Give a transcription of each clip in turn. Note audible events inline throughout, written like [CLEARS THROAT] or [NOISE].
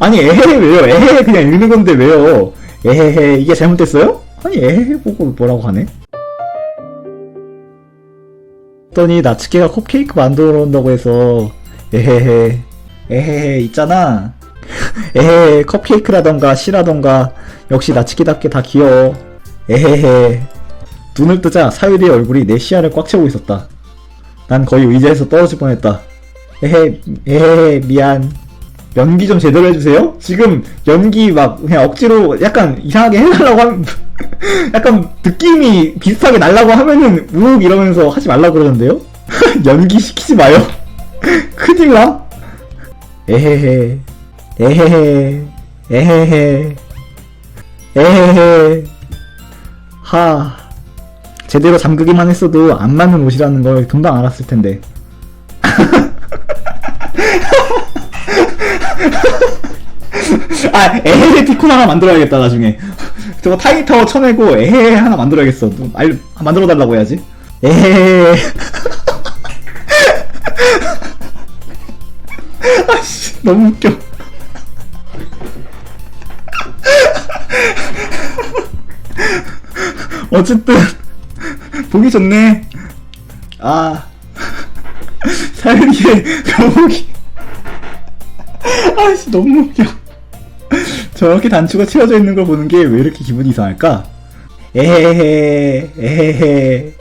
아니 에헤헤 왜요? 에헤헤 그냥 읽는 건데 왜요? 에헤헤 이게 잘못됐어요? 아니 에헤헤 보고 뭐라고 하네? 했더니 나츠케가 컵케이크 만들어 온다고 해서 에헤헤 에헤헤 있잖아 [LAUGHS] 에헤헤 컵케이크라던가 시라던가 역시 나츠케답게 다 귀여워 에헤헤 눈을 뜨자 사유리의 얼굴이 내 시야를 꽉 채우고 있었다 난 거의 의자에서 떨어질 뻔했다 에헤 에헤 미안 연기 좀 제대로 해주세요. 지금 연기 막 그냥 억지로 약간 이상하게 해달라고 하면 [LAUGHS] 약간 느낌이 비슷하게 날라고 하면은 우욱 이러면서 하지 말라고 그러는데요? [LAUGHS] 연기 시키지 마요. [LAUGHS] 큰일 나? 에헤헤. 에헤헤. 에헤헤. 에헤헤. 하. 제대로 잠그기만 했어도 안 맞는 옷이라는 걸 금방 알았을 텐데 [LAUGHS] 아 에헤헤 티콘 하나 만들어야겠다 나중에. 저거 타이타워 쳐내고 에헤헤 하나 만들어야겠어. 좀 알, 만들어 달라고 해야지. 에헤헤 [LAUGHS] 아씨 너무 웃겨. [LAUGHS] 어쨌든 보기 좋네. 아 사유리의 교복이 [LAUGHS] 아씨 너무 웃겨. 저렇게 단추가 채워져 있는 걸 보는 게 왜 이렇게 기분이 이상할까? 에헤헤 에헤헤.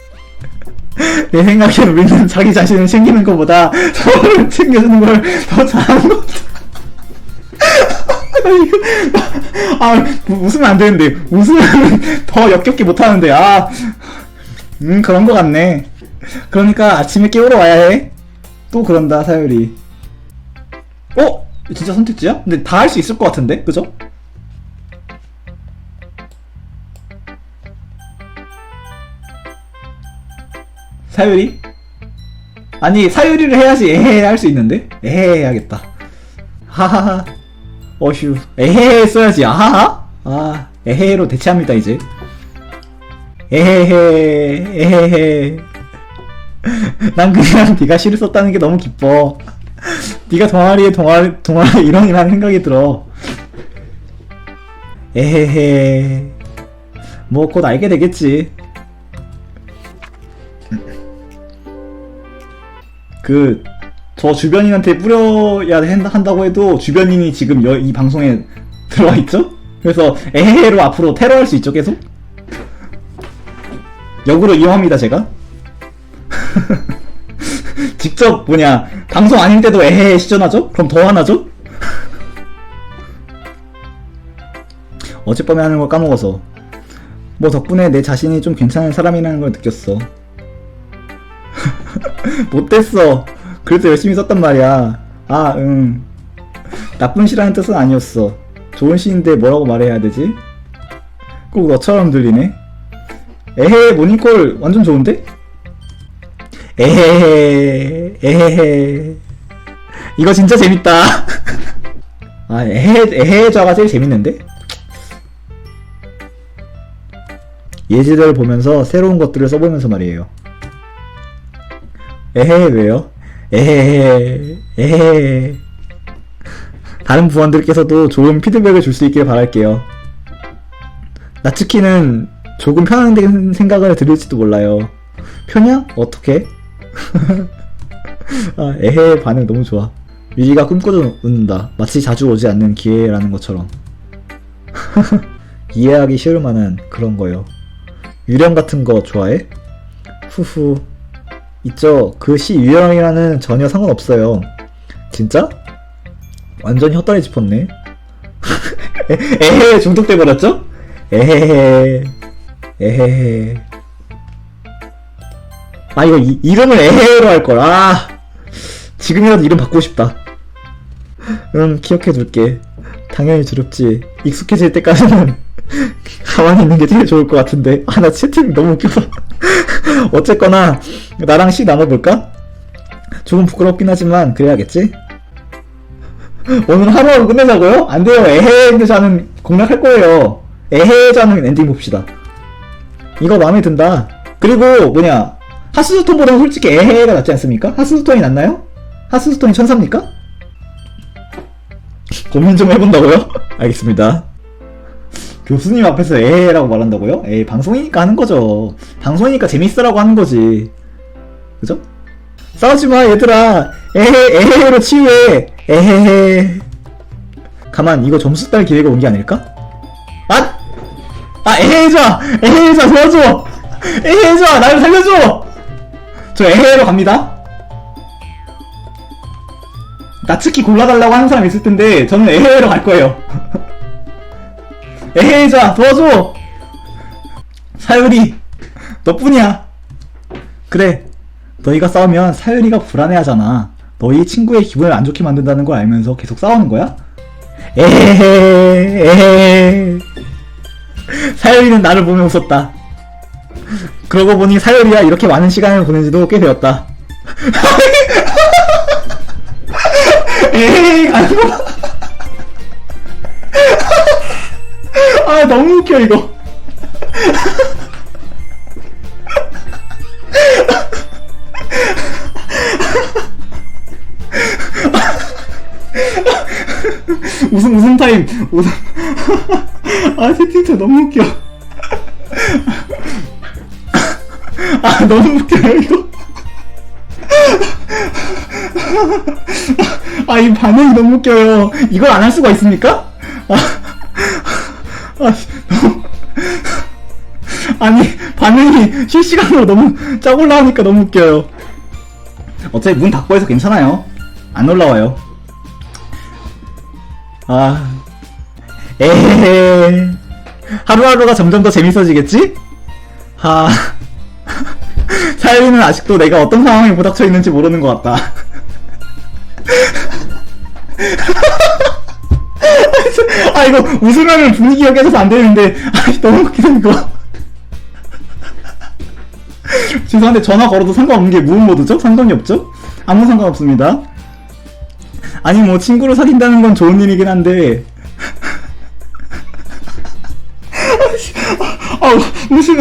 내 생각엔 우리는 자기 자신을 챙기는 것보다 서로를 챙겨주는 걸 더 잘하는 것 같아. [LAUGHS] 아 웃으면 안 되는데 웃으면 더 역겹게 못 하는데 아 음 그런 것 같네. 그러니까 아침에 깨우러 와야 해 또 그런다 사유리. 어? 진짜 선택지야? 근데 다 할 수 있을 것 같은데? 그죠? 사유리? 아니 사유리를 해야지 에헤 할 수 있는데? 에헤 해야겠다 하하하 어휴 에헤 써야지 아하하? 아 에헤로 대체합니다 이제 에헤헤 에헤헤 [LAUGHS] 난 그냥 네가 시를 썼다는 게 너무 기뻐 네가 동아리에 동아리 동아리 [LAUGHS] 일원이라는 생각이 들어. 에헤헤. 뭐 곧 알게 되겠지. 그 저 주변인한테 뿌려야 한다, 한다고 해도 주변인이 지금 여, 이 방송에 [LAUGHS] 들어와 있죠? 그래서 에헤헤로 앞으로 테러할 수 있죠 계속? 역으로 이용합니다 제가. [LAUGHS] 직접 뭐냐 방송 아닐 때도 에헤 시전하죠? 그럼 더 화나죠? [LAUGHS] 어젯밤에 하는 걸 까먹어서 뭐 덕분에 내 자신이 좀 괜찮은 사람이라는 걸 느꼈어 [LAUGHS] 못됐어 그래도 열심히 썼단 말이야 아응 나쁜 시라는 뜻은 아니었어 좋은 시인데 뭐라고 말해야 되지? 꼭 너처럼 들리네 에헤 모닝콜 완전 좋은데? 에헤헤 에헤헤. 이거 진짜 재밌다. [LAUGHS] 아 에헤 에헤좌가 제일 재밌는데? 예지를 보면서 새로운 것들을 써보면서 말이에요. 에헤 왜요? 에헤헤 에헤 다른 부원들께서도 좋은 피드백을 줄 수 있길 바랄게요. 나츠키는 조금 편향된 생각을 들을지도 몰라요. 편향? 어떻게? 아, 에헤 반응 너무 좋아. 유리가 꿈꿔도 웃는다. 마치 자주 오지 않는 기회라는 것처럼. [LAUGHS] 이해하기 쉬울 만한 그런 거요. 유령 같은 거 좋아해? 후후. 있죠. 그 시 유령이라는 전혀 상관없어요. 진짜? 완전 혀다리 짚었네. [LAUGHS] 에헤 중독돼 버렸죠? 에헤헤 에헤헤 아 이거 이, 이름을 에헤로 할 걸 아 지금이라도 이름 바꾸고 싶다. 응 기억해 둘게. 당연히 두렵지. 익숙해질 때까지는 [LAUGHS] 가만히 있는 게 제일 좋을 것 같은데. 아 나 채팅 너무 웃겨서. [LAUGHS] 어쨌거나 나랑 시 나눠볼까? 조금 부끄럽긴 하지만 그래야겠지? 오늘 하루하루 끝내자고요? 안 돼요. 에헤 자는 공략할 거예요. 에헤 자는 엔딩 봅시다. 이거 마음에 든다. 그리고 뭐냐 하스스톤보다는 솔직히 에헤가 낫지 않습니까? 하스스톤이 낫나요? 하스스톤이 천사입니까? 고민 좀 해본다고요? [LAUGHS] 알겠습니다. 교수님 앞에서 에헤라고 말한다고요? 에이, 방송이니까 하는 거죠. 방송이니까 재밌으라고 하는 거지. 그죠? 싸우지 마, 얘들아. 에헤, 에헤로 치유해. 에헤헤. 가만, 이거 점수 딸 기회가 온 게 아닐까? 아! 아, 에헤자! 에헤자, 도와줘! 에헤자, 나를 살려줘! 저 에헤로 갑니다. 나츠키 골라달라고 하는 사람 있을 텐데, 저는 에헤로 갈 거예요. [LAUGHS] 에헤자, 도와줘! 사유리, 너뿐이야. 그래, 너희가 싸우면 사유리가 불안해하잖아. 너희 친구의 기분을 안 좋게 만든다는 걸 알면서 계속 싸우는 거야? 에헤헤, 에헤헤. 사유리는 나를 보며 웃었다. 그러고 보니 사유리와 이렇게 많은 시간을 보낸 지도 꽤 되었다. [LAUGHS] 에이, 가는 거. 봐. [LAUGHS] 아, 너무 웃겨, 이거. [LAUGHS] 웃음, 웃음 타임. 웃음. 아, 채팅창 너무 웃겨. 너무 웃겨요, 이거. 아, 이 반응이 너무 웃겨요. 이걸 안 할 수가 있습니까? 아, 아, 너무. 아니, 반응이 실시간으로 너무 쫙 올라오니까 너무 웃겨요. 어차피 문 닫고 해서 괜찮아요. 안 올라와요. 아, 에헤. 하루하루가 점점 더 재밌어지겠지? 하. 사유리는 아직도 내가 어떤 상황에 부닥쳐 있는지 모르는 것 같다. [LAUGHS] 아, 이거 웃으면 분위기가 깨져서 안 되는데, 아, 너무 웃기다, 이거. [LAUGHS] 죄송한데 전화 걸어도 상관없는 게 무음 모드죠? 상관이 없죠? 아무 상관없습니다. 아니 뭐 친구를 사귄다는 건 좋은 일이긴 한데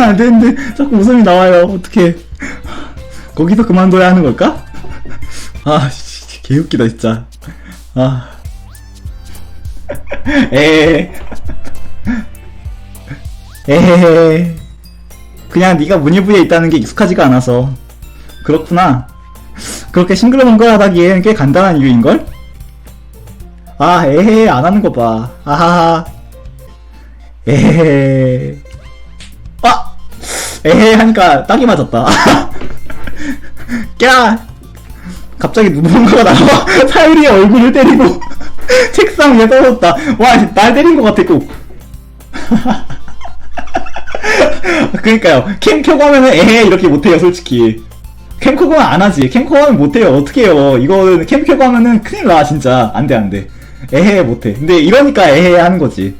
웃으면 안 되는데 자꾸 웃음이 나와요 어떻게 거기서 그만둬야 하는 걸까? 아 씨, 개웃기다 진짜 아 에에 에헤 그냥 네가 문예부에 있다는 게 익숙하지가 않아서 그렇구나 그렇게 싱글벙글하다기엔 꽤 간단한 이유인 걸? 아, 에헤, 안 하는 거 봐. 아하하. 에헤. 아! 에헤 하니까 딱이 맞았다. [LAUGHS] 꺄! 갑자기 누군가가 나와 [LAUGHS] 사유리의 얼굴을 때리고 [LAUGHS] 책상 위에 떨어졌다. 와, 날 때린 것 같아, 꼭. 그니까요. 캠 켜고 하면은 에헤 이렇게 못해요, 솔직히. 캠 켜고 하면 안 하지. 캠 켜고 하면 못해요. 어떻게 해요. 이거는 캠 켜고 하면은 큰일 나, 진짜. 안 돼, 안 돼. 에헤 못해. 근데 이러니까 에헤 하는 거지.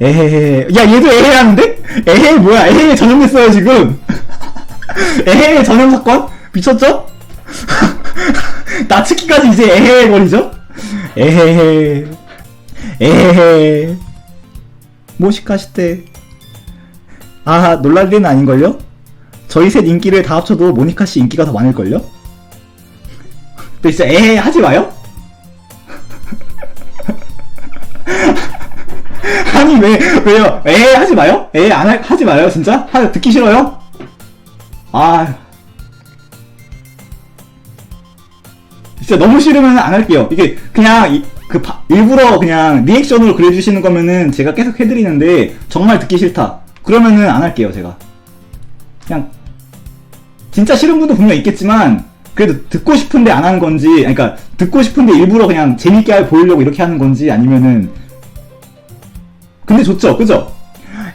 그죠? 에헤. 야, 얘도 에헤 하는데? 에헤 뭐야? 에헤 전염됐어요, 지금. [LAUGHS] 에헤 전염 사건? 미쳤죠? [LAUGHS] 나츠키까지 이제 에헤 거리죠? 에헤. 에헤. 모시카시테. 아, 놀랄 일은 아닌걸요? 저희 셋 인기를 다 합쳐도 모니카 씨 인기가 더 많을걸요? 근데 진짜 에헤 하지 마요? [LAUGHS] [LAUGHS] 아니 왜 왜요? 에 하지 마요? 에안 하지 마요 진짜? 하, 듣기 싫어요? 아 진짜 너무 싫으면 안 할게요. 이게 그냥 이- 그 바- 일부러 그냥 리액션으로 그려주시는 거면은 제가 계속 해드리는데 정말 듣기 싫다. 그러면은 안 할게요 제가. 그냥 진짜 싫은 분도 분명 있겠지만 그래도 듣고 싶은데 안 하는 건지 그러니까 듣고 싶은데 일부러 그냥 재밌게 보이려고 이렇게 하는 건지 아니면은 근데 좋죠 그죠?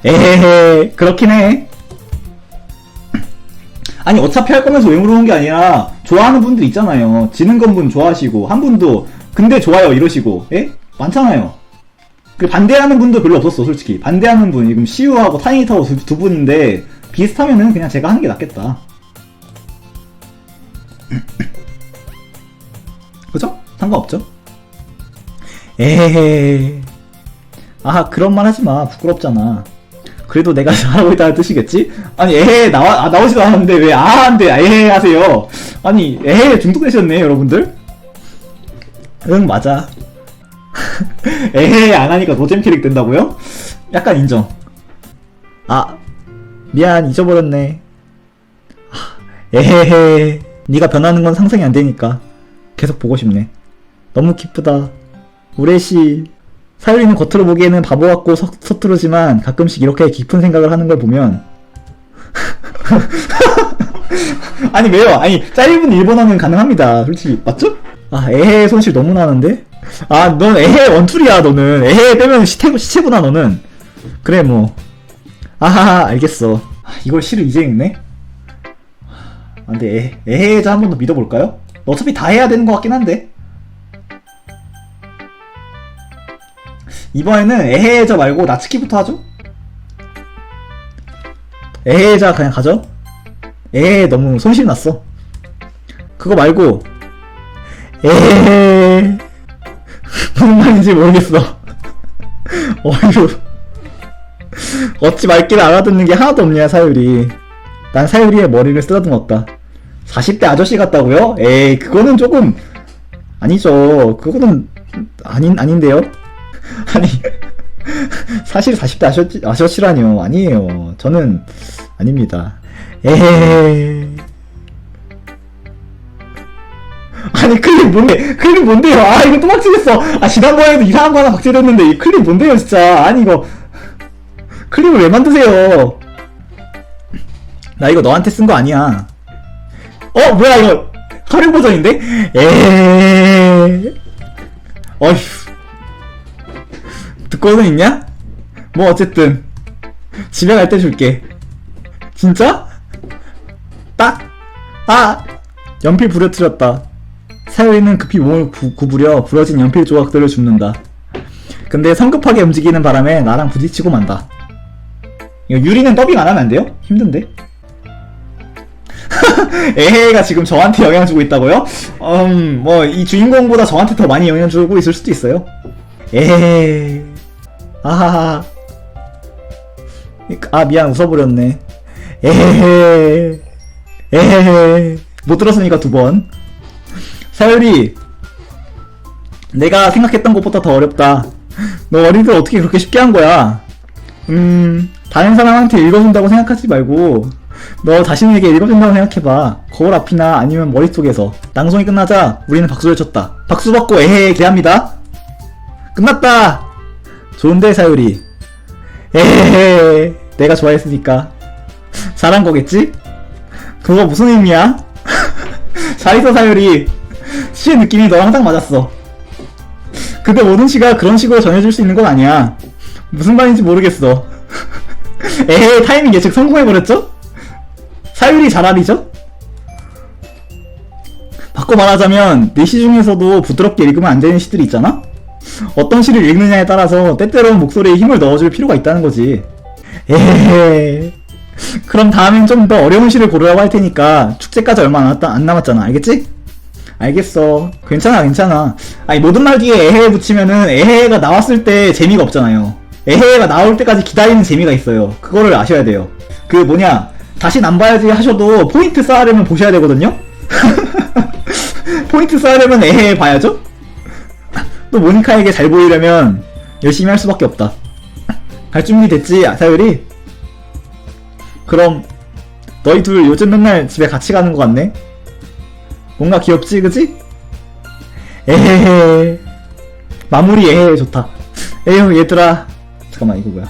에헤헤 그렇긴 해 아니 어차피 할 거면서 왜 물어보는 게 아니라 좋아하는 분들 있잖아요 지는 건 분 좋아하시고 한 분도 근데 좋아요 이러시고 예? 많잖아요 그 반대하는 분도 별로 없었어 솔직히 반대하는 분 지금 시우하고 타이니타워 두, 두 분인데 비슷하면은 그냥 제가 하는 게 낫겠다 [CLEARS THROAT] 그죠? 상관없죠? 에헤헤 아 그런 말 하지 마 부끄럽잖아 그래도 내가 [LAUGHS] 잘하고 있다는 뜻이겠지? 아니 에헤 나와 아, 나오지도 않았는데 왜 아한데 에헤 하세요 아니 에헤 중독되셨네 여러분들 응 맞아 [LAUGHS] 에헤 안 하니까 노잼 캐릭 된다고요? 약간 인정. 아 미안 잊어버렸네. 아, 에헤헤 네가 변하는 건 상상이 안 되니까 계속 보고 싶네. 너무 기쁘다. 우레시 사유리는 겉으로 보기에는 바보 같고 서, 서투르지만 가끔씩 이렇게 깊은 생각을 하는 걸 보면 [LAUGHS] 아니 왜요? 아니 짧은 일본어는 가능합니다. 솔직히 맞죠? 아 에헤 손실 너무 나는데? 아 넌 에헤 원툴이야 너는 에헤 빼면 시체, 시체구나 너는 그래 뭐 아하하 알겠어 아, 이걸 시를 이제 읽네? 아, 근데 에, 에헤자 한 번 더 믿어볼까요? 어차피 다 해야 되는 것 같긴 한데 이번에는 에헤자 말고 나츠키부터 하죠? 에헤자 그냥 가죠? 에헤 너무 손실 났어. 그거 말고 에헤 무슨 말인지 모르겠어. [LAUGHS] 어휴. 어찌 말귀를 알아듣는 게 하나도 없냐 사유리. 난 사유리의 머리를 쓰다듬었다. 40대 아저씨 같다고요? 에이 그거는 조금 아니죠. 그거는 아닌 아닌데요 [LAUGHS] 아니 사실 40대 아저씨, 아저씨라뇨. 아니에요. 저는 아닙니다. 에헤 아니 클립 뭔데 클립 뭔데요? 아 이거 또 박제됐어. 아 지난번에도 이상한 거 하나 박제됐는데 이 클립 뭔데요 진짜? 아니 이거 클립을 왜 만드세요? 나 이거 너한테 쓴 거 아니야. 어 뭐야 이거? 활용 버전인데? 에이 어휴 듣고는 있냐 뭐 어쨌든 집에 갈 때 줄게 진짜 딱 아 연필 부러뜨렸다 사유리는 급히 몸을 구, 구부려 부러진 연필 조각들을 줍는다. 근데 성급하게 움직이는 바람에 나랑 부딪히고 만다. 이거 유리는 더빙 안 하면 안 돼요? 힘든데? [LAUGHS] 에헤가 지금 저한테 영향 주고 있다고요? 음, 뭐, 이 주인공보다 저한테 더 많이 영향 주고 있을 수도 있어요. 에헤. 아하하. 아, 미안, 웃어버렸네. 에헤. 에헤. 못 들었으니까 두 번. 사유리 내가 생각했던 것보다 더 어렵다 너 어린이들 어떻게 그렇게 쉽게 한 거야 음 다른 사람한테 읽어준다고 생각하지 말고 너 자신에게 읽어준다고 생각해봐 거울 앞이나 아니면 머릿속에서 낭송이 끝나자 우리는 박수를 쳤다 박수 받고 에헤 기합니다 끝났다 좋은데 사유리 에헤 내가 좋아했으니까 잘한 거겠지? 그거 무슨 의미야? [LAUGHS] 잘 있어 사유리 시의 느낌이 너랑 딱 맞았어. 근데 모든 시가 그런 식으로 전해줄 수 있는 건 아니야. 무슨 말인지 모르겠어. [LAUGHS] 에헤, 타이밍 예측 성공해버렸죠? 사유리 잘알이죠? 바꿔 말하자면, 내시 중에서도 부드럽게 읽으면 안 되는 시들이 있잖아? 어떤 시를 읽느냐에 따라서 때때로는 목소리에 힘을 넣어줄 필요가 있다는 거지. 에헤. 그럼 다음엔 좀 더 어려운 시를 고르라고 할 테니까 축제까지 얼마 안, 안 남았잖아. 알겠지? 알겠어. 괜찮아, 괜찮아. 아니, 모든 말 뒤에 에헤 붙이면은 에헤가 나왔을 때 재미가 없잖아요. 에헤가 나올 때까지 기다리는 재미가 있어요. 그거를 아셔야 돼요. 그 뭐냐, 다시 안 봐야지 하셔도 포인트 쌓으려면 보셔야 되거든요? [LAUGHS] 포인트 쌓으려면 에헤 봐야죠? 또 모니카에게 잘 보이려면 열심히 할 수밖에 없다. [LAUGHS] 갈 준비 됐지, 사유리? 그럼, 너희 둘 요즘 맨날 집에 같이 가는 것 같네? 뭔가 귀엽지, 그지? 에헤헤. 마무리 에헤 좋다. [LAUGHS] 에휴, 얘들아. 잠깐만, 이거 뭐야.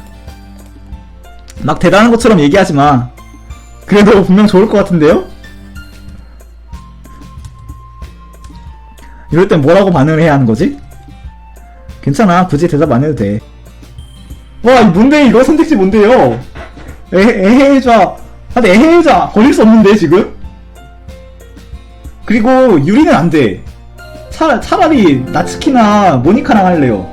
막 대단한 것처럼 얘기하지 마. 그래도 분명 좋을 것 같은데요? 이럴 땐 뭐라고 반응을 해야 하는 거지? 괜찮아. 굳이 대답 안 해도 돼. 와, 이 뭔데, 이거 선택지 뭔데요? 에헤, 에헤자. 아, 근데 에헤자. 걸릴 수 없는데, 지금? 그리고 유리는 안 돼. 차, 차라리 나츠키나 모니카랑 할래요.